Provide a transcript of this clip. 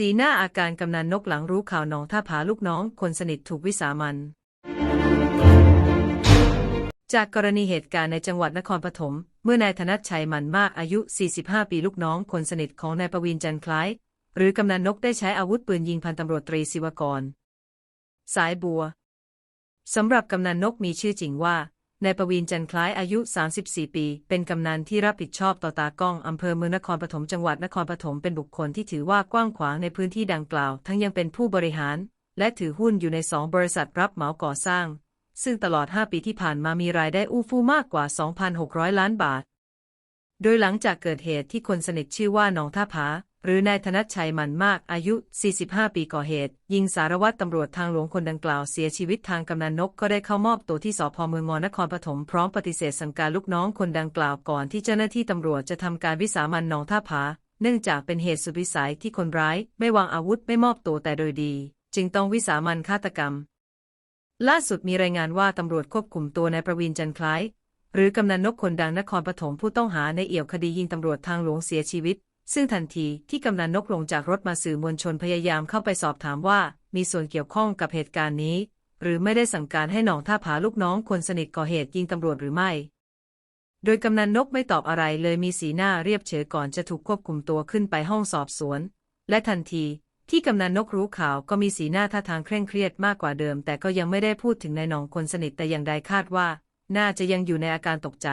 สีหน้าอาการกำนันนกหลังรู้ข่าวหนองท่าผาลูกน้องคนสนิทถูกวิสามันจากกรณีเหตุการณ์ในจังหวัดนครปฐม เมื่อนายธนัชชัยมันมากอายุ 45 ปีลูกน้องคนสนิทของนายประวินจันคล้าย หรือกำนันนกได้ใช้อาวุธปืนยิงพันตำรวจตรีศิวกร สายบัว สำหรับกำนันนกมีชื่อจริงว่า นายประวินจันคล้ายอายุ 34 ปี เป็นกำนันที่รับผิดชอบต่อตากล้องอำเภอเมืองนครปฐมจังหวัดนครปฐมเป็นบุคคลที่ถือว่ากว้างขวางในพื้นที่ดังกล่าว ทั้งยังเป็นผู้บริหาร และถือหุ้นอยู่ในสองบริษัทรับเหมาก่อสร้าง ซึ่งตลอด 5 ปีที่ผ่านมามีรายได้อู้ฟู่มากกว่า 2,600 ล้านบาท โดยหลังจากเกิดเหตุที่คนสนิทชื่อว่าหนองท่าผาหรือนายธนชัยมันมากอายุ 45 ปีก่อเหตุ ยิงสารวัตรตำรวจทางหลวงคนดังกล่าวเสียชีวิตทางกำนันนกก็ได้เข้ามอบตัวที่สพเมืองงนครปฐมพร้อมปฏิเสธสั่งการลูกน้องคนดังกล่าวก่อนที่เจ้าหน้าที่ตำรวจจะทำการวิสามันนองท่าผา เนื่องจากเป็นเหตุสุดวิสัยที่คนร้าย ไม่วางอาวุธไม่มอบตัวแต่โดยดี จึงต้องวิสามันฆาตกรรม ล่าสุดมีรายงานว่าตำรวจควบคุมตัวนายประวินจันคล้ายหรือกำนันนกคนดังนครปฐมผู้ต้องหาในเอี่ยวคดียิงตำรวจทางหลวงเสียชีวิต ซึ่งทันทีที่กำนันนกลงจากรถมาสื่อมวลชนพยายามเข้าไปสอบถามว่า มีส่วนเกี่ยวข้องกับเหตุการณ์นี้ หรือไม่ได้สั่งการให้หนองท่าผาลูกน้องคนสนิทก่อเหตุยิงตำรวจหรือไม่ โดยกำนันนกไม่ตอบอะไรเลยมีสีหน้าเรียบเฉยก่อนจะถูกควบคุมตัวขึ้นไปห้องสอบสวน และทันทีที่กำนันนกรู้ข่าวก็มีสีหน้าท่าทางเคร่งเครียดมากกว่าเดิม แต่ก็ยังไม่ได้พูดถึงนายหนองคนสนิทแต่อย่างใดคาดว่า น่าจะยังอยู่ในอาการตกใจ